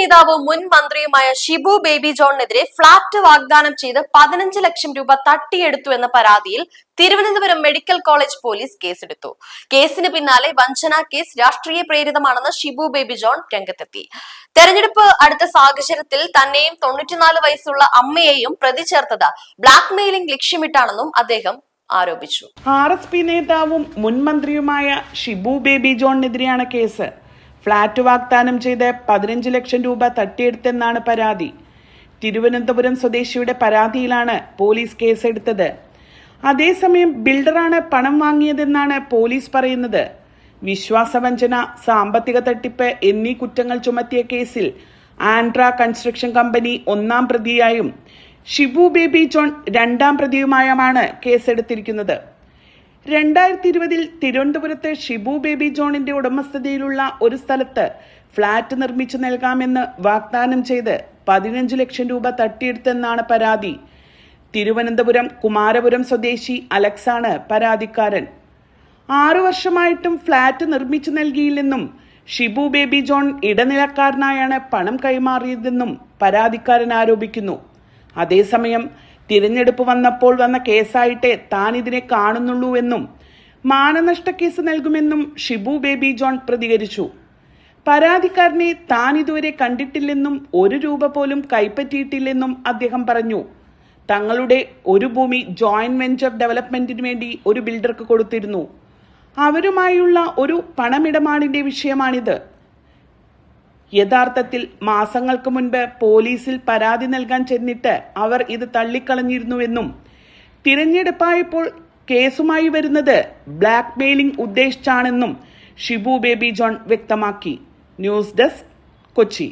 നേതാവും മുൻ മന്ത്രിയുമായ ഷിബു ബേബി ജോണിനെതിരെ ഫ്ളാറ്റ് വാഗ്ദാനം ചെയ്ത് പതിനഞ്ച് ലക്ഷം രൂപ തട്ടിയെടുത്തു എന്ന പരാതിയിൽ തിരുവനന്തപുരം മെഡിക്കൽ കോളേജ് പോലീസ് കേസെടുത്തു. കേസിന് പിന്നാലെ വഞ്ചന കേസ് രാഷ്ട്രീയ പ്രേരിതമാണെന്ന് ഷിബു ബേബി ജോൺ രംഗത്തെത്തി. തെരഞ്ഞെടുപ്പ് അടുത്ത സാഹചര്യത്തിൽ തന്നെയും തൊണ്ണൂറ്റിനാല് വയസ്സുള്ള അമ്മയെയും പ്രതി ചേർത്തത് ബ്ലാക്ക് മെയിലിംഗ് ലക്ഷ്യമിട്ടാണെന്നും അദ്ദേഹം ആരോപിച്ചു. ആർ എസ് പി നേതാവും മുൻ മന്ത്രിയുമായ ഷിബു ബേബി ജോണിനെതിരെയാണ് കേസ്. ഫ്ളാറ്റ് വാഗ്ദാനം ചെയ്ത് പതിനഞ്ച് ലക്ഷം രൂപ തട്ടിയെടുത്തെന്നാണ് പരാതി. തിരുവനന്തപുരം സ്വദേശിയുടെ പരാതിയിലാണ് പോലീസ് കേസെടുത്തത്. അതേസമയം ബിൽഡറാണ് പണം വാങ്ങിയതെന്നാണ് പോലീസ് പറയുന്നത്. വിശ്വാസവഞ്ചന സാമ്പത്തിക തട്ടിപ്പ് എന്നീ കുറ്റങ്ങൾ ചുമത്തിയ കേസിൽ ആൻഡ്ര കൺസ്ട്രക്ഷൻ കമ്പനി ഒന്നാം പ്രതിയായും ഷിബു ബേബി ജോൺ രണ്ടാം പ്രതിയുമായുമാണ് കേസെടുത്തിരിക്കുന്നത്. രണ്ടായിരത്തി ഇരുപതിൽ തിരുവനന്തപുരത്ത് ഷിബു ബേബി ജോണിന്റെ ഉടമസ്ഥതയിലുള്ള ഒരു സ്ഥലത്ത് ഫ്ളാറ്റ് നിർമ്മിച്ചു നൽകാമെന്ന് വാഗ്ദാനം ചെയ്ത് പതിനഞ്ച് ലക്ഷം രൂപ തട്ടിയെടുത്തെന്നാണ് പരാതി. തിരുവനന്തപുരം കുമാരപുരം സ്വദേശി അലക്സാണ് പരാതിക്കാരൻ. ആറു വർഷമായിട്ടും ഫ്ളാറ്റ് നിർമ്മിച്ചു നൽകിയില്ലെന്നും ഷിബു ബേബി ജോൺ ഇടനിലക്കാരനായാണ് പണം കൈമാറിയതെന്നും പരാതിക്കാരൻ ആരോപിക്കുന്നു. അതേസമയം തിരഞ്ഞെടുപ്പ് വന്നപ്പോൾ വന്ന കേസായിട്ടേ താൻ ഇതിനെ കാണുന്നുള്ളൂ എന്നും മാനനഷ്ട കേസ് നൽകുമെന്നും ഷിബു ബേബി ജോൺ പ്രതികരിച്ചു. പരാതിക്കാരനെ താൻ ഇതുവരെ കണ്ടിട്ടില്ലെന്നും ഒരു രൂപ പോലും കൈപ്പറ്റിയിട്ടില്ലെന്നും അദ്ദേഹം പറഞ്ഞു. തങ്ങളുടെ ഒരു ഭൂമി ജോയിന്റ് വെഞ്ചർ ഡെവലപ്മെന്റിന് വേണ്ടി ഒരു ബിൽഡർക്ക് കൊടുത്തിരുന്നു. അവരുമായുള്ള ഒരു പണമിടപാടിന്റെ വിഷയമാണിത്. യഥാർത്ഥത്തിൽ മാസങ്ങൾക്ക് മുൻപ് പോലീസിൽ പരാതി നൽകാൻ ചെന്നിട്ട് അവർ ഇത് തള്ളിക്കളഞ്ഞിരുന്നുവെന്നും തിരഞ്ഞെടുപ്പായപ്പോൾ കേസുമായി വരുന്നത് ബ്ലാക്ക് മെയിലിംഗ് ഉദ്ദേശിച്ചാണെന്നും ഷിബു ബേബി ജോൺ വ്യക്തമാക്കി. News desk Kochi.